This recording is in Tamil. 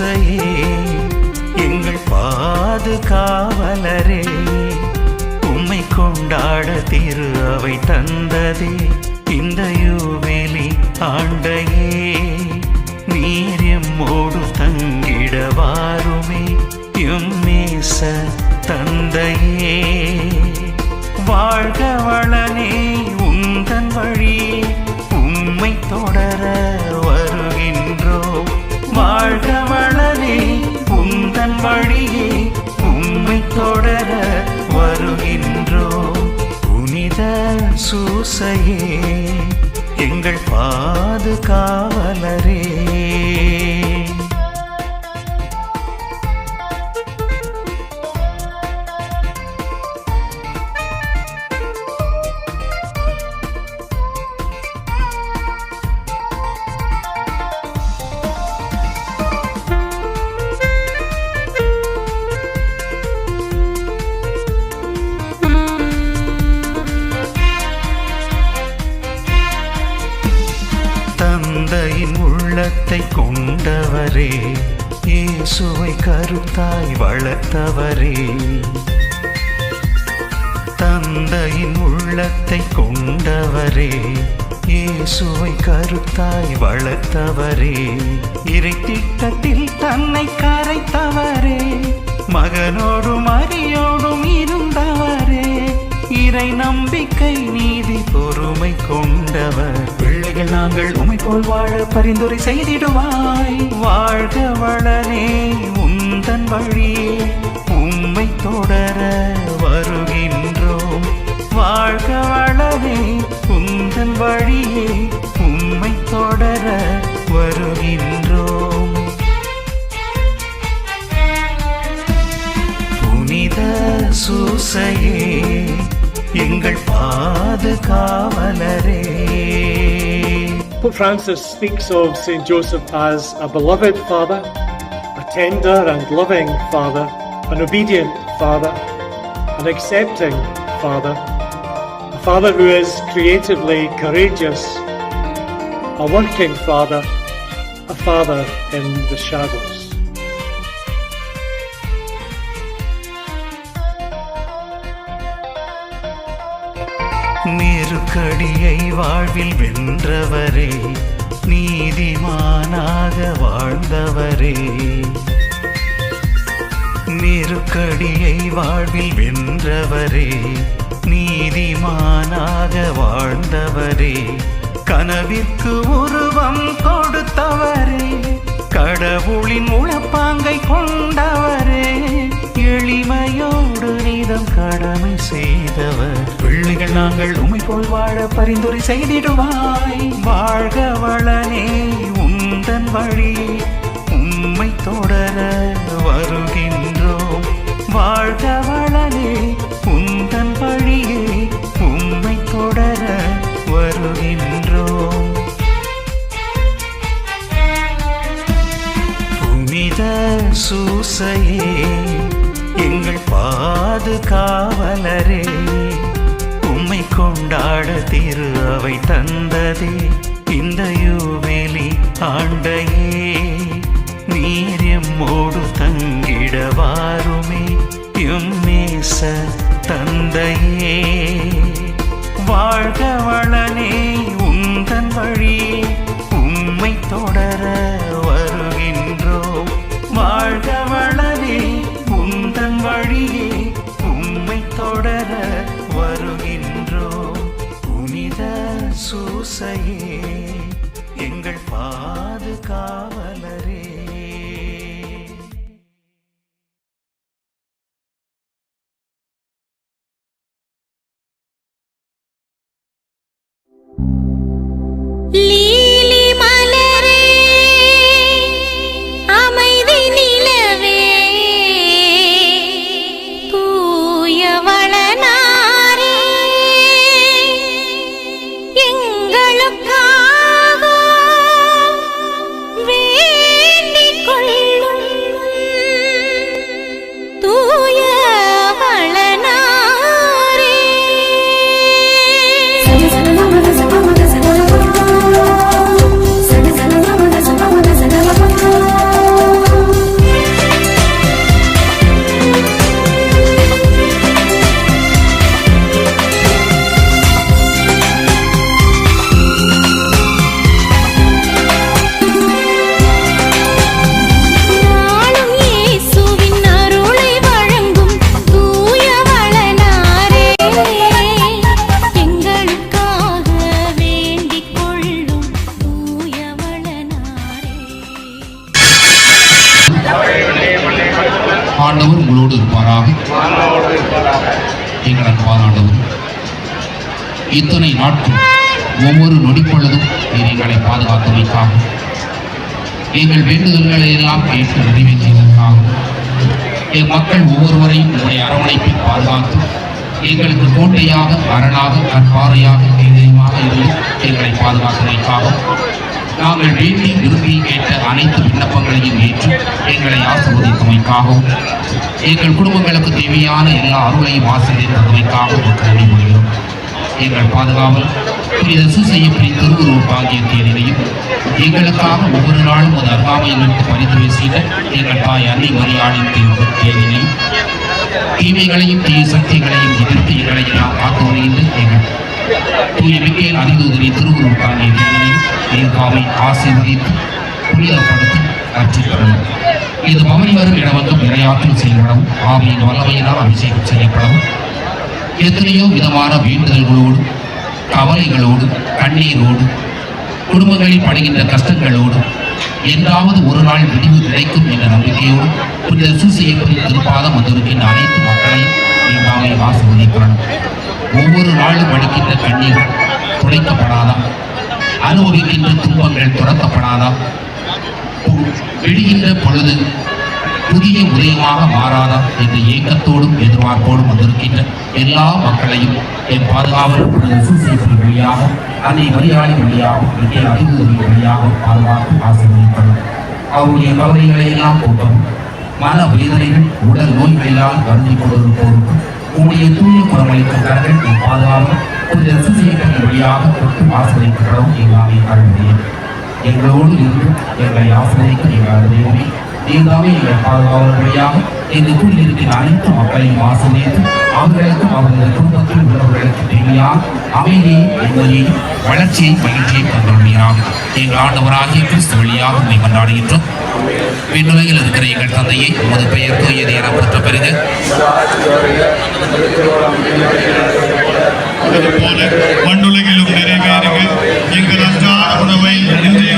சூசையே எங்கள் பாதுகாவலரே உம்மை கொண்டாட திரு அவை தந்ததே. இந்த யூவேலி ஆண்டையே நீர் எம்மோடு தங்கிட வாருமே எம்மேச தந்தையே. வாழ்க வளனே உந்தன் வழியே உம்மை தொடர வர வாழ்க வளரே உந்தன் வழியே உம்மை தொடர வருகின்றோம் புனித சூசையே எங்கள் பாதுகாவலரே. கருத்தாய் வளர்த்தவரே. தந்தையின் உள்ளத்தை கொண்டவரே. இயேசுவை கருத்தாய் வளர்த்தவரே. இறை திட்டத்தில் தன்னை கரைத்தவரே. மகனோடும் அரியோடும் இருந்தவரே. இறை நம்பிக்கை நீதி பொறுமை கொண்டவர். பிள்ளைகள் நாங்கள் உமை போல் வாழ பரிந்துரை செய்திடுவாய். வாழ்க வளனே தன் வழியே உம்மை தொடர வருகின்றோம் வாழ்க வளனே உந்தன் வழியே உம்மை தொடர வருகின்றோம் புனித சூசையே எங்கள் பாதுகாவலரே Pope Francis speaks of St. Joseph as a beloved father, tender and loving father, an obedient father, an accepting father, a father who is creatively courageous, a working father, a father in the shadows. நெருக்கடியை வாழ்வில் வென்றவரே நீதிமானாக வாழ்ந்தவரே. நெருக்கடியை வாழ்வில் வென்றவரே. நீதிமானாக வாழ்ந்தவரே. கனவிற்கு உருவம் கொடுத்தவரே. கடவுளின் உளப்பாங்கை கொண்டவர். கடமை செய்தவர். பிள்ளைகள் நாங்கள் உண்மை போல் வாழ பரிந்துரை செய்திடுவாய். வாழ்க வளனே உந்தன் வழி. உம்மை தொடர வருகின்றோம். வாழ்க வளனே உந்தன் வழியே உம்மை தொடர வருகின்றோம். புனித சூசையே எங்கள் பாதுகாவலரே உம்மை கொண்டாட திரு அவை தந்ததே. இந்த யூவேலி ஆண்டையே நீர் எம்மோடு தங்கிட வாருமே எம்மேச தந்தையே. வாழ்க வளனே உந்தன் வழியே உம்மை தொடர வருகின்றோம். வாழ்க வளனே வழியே உம்மை தொடர வருகின்றோம். புனித சூசையே. இத்தனை நாட்கள் ஒவ்வொரு நொடிப்பொழுதும் நீர் எங்களை பாதுகாத்தமைக்காக எங்கள் வேண்டுதல்களை எல்லாம் கேட்டு நிறைவேற்றியதற்காக என் மக்கள் ஒவ்வொருவரையும் உங்களுடைய அரவணைப்பில் பாதுகாத்து எங்களுக்கு கோட்டையாக அரணாக கற்பாறையாக தைரியமாக இருந்து எங்களை பாதுகாத்தமைக்காக நாங்கள் வேண்டி விரும்பி கேட்ட அனைத்து விண்ணப்பங்களையும் ஏற்று எங்களை ஆசிர்வதித்தமைக்காகவும் எங்கள் குடும்பங்களுக்கு தேவையான எல்லா அருளையும் ஆசிரியர்களுக்காக நன்றி கூறுகிறோம் எங்கள் பாதுகாவல் புனித சுசையப்படி திருவுருவ பாகிய தேதியிலையும் எங்களுக்காக ஒவ்வொரு நாளும் ஒரு அருகாமையில் பரிந்துரை செய்த எங்கள் தாய் அன்னை மரியாளின் தேதியிலையும் தீமைகளையும் தீய சக்திகளையும் எதிர்த்து எங்களை நாம் காத்து வருகின்ற எங்கள் தூய மிக்கேல் அறிவுதனை திருவுருவ பாகிய தேதியிலையும் எங்காவை ஆசீர்வதித்து புனிதப்படுத்தி அர்ச்சிக்கப்படும் இது பவனி வரும் இடமெங்கும் இரையாற்றல் செயல்படவும் ஆவியின் வல்லமையினால் அபிஷேகம் செய்யப்படவும் எத்தனையோ விதமான வேண்டுதல்களோடு கவலைகளோடு கண்ணீரோடு குடும்பங்களில் படுகின்ற கஷ்டங்களோடு என்றாவது ஒரு நாள் விடிவு கிடைக்கும் என்ற நம்பிக்கையோடு புனித சூசியப்படி திருப்பாதம் வந்திருக்கின்ற அனைத்து மக்களையும் நீங்காமை ஆசிர்வதிக்கிறோம். ஒவ்வொரு நாளும் அடிக்கின்ற கண்ணீர் துடைக்கப்படாதா? அனுபவிக்கின்ற துன்பங்கள் துரத்தப்படாதா? விடுகின்ற பொழுது புதிய உதயமாக மாறாதா என்ற ஏக்கத்தோடும் எதிர்பார்ப்போடும் வந்திருக்கின்ற எல்லா மக்களையும் என் பாதுகாவல் சுசேசன் வழியாக அன்னை மரியாதை வழியாக இங்கே அறிவுறுதி வழியாக பாதுகாத்து ஆசிரியப்படும். அவருடைய கவலைகளை எல்லாம் போட்டவும் மன வேதனைகள் உடல் நோய்களால் வருந்தி கொண்டிருப்போருக்கு உங்களுடைய தூய முறைமைக்கு என் பாதுகாவல் ஒரு சுசேசன் வழியாக தொட்டு ஆசிரியப்படவும் எல்லாமே கருதுகிறேன் எங்களோடு இருந்து எங்களை ஆசிரியக்க எங்கள் தெய்வமே நீங்காமே எங்கள் பாதுகாவல் வழியாக எங்கள் கூறில் இருக்கிற அனைத்து மக்களையும் ஆசிரியத்து அவர்களுக்கும் அவர்களது குடும்பத்தில் உள்ளவர்களுக்கு தேவையான அமைதியை நிம்மதியையும் வளர்ச்சியை மகிழ்ச்சியை தந்துள்ளீராக எங்கள் ஆண்டவராகிய கிறிஸ்து வழியாக உண்மை கொண்டாடுகின்றோம். விண்ணுலகில் இருக்கிற எங்கள் தந்தையை உமது பெயர் தூயது என பெற்ற மண்ணுலகிலும் நிறைவேறுக. எங்கள் அன்றாட உணவை இன்றைய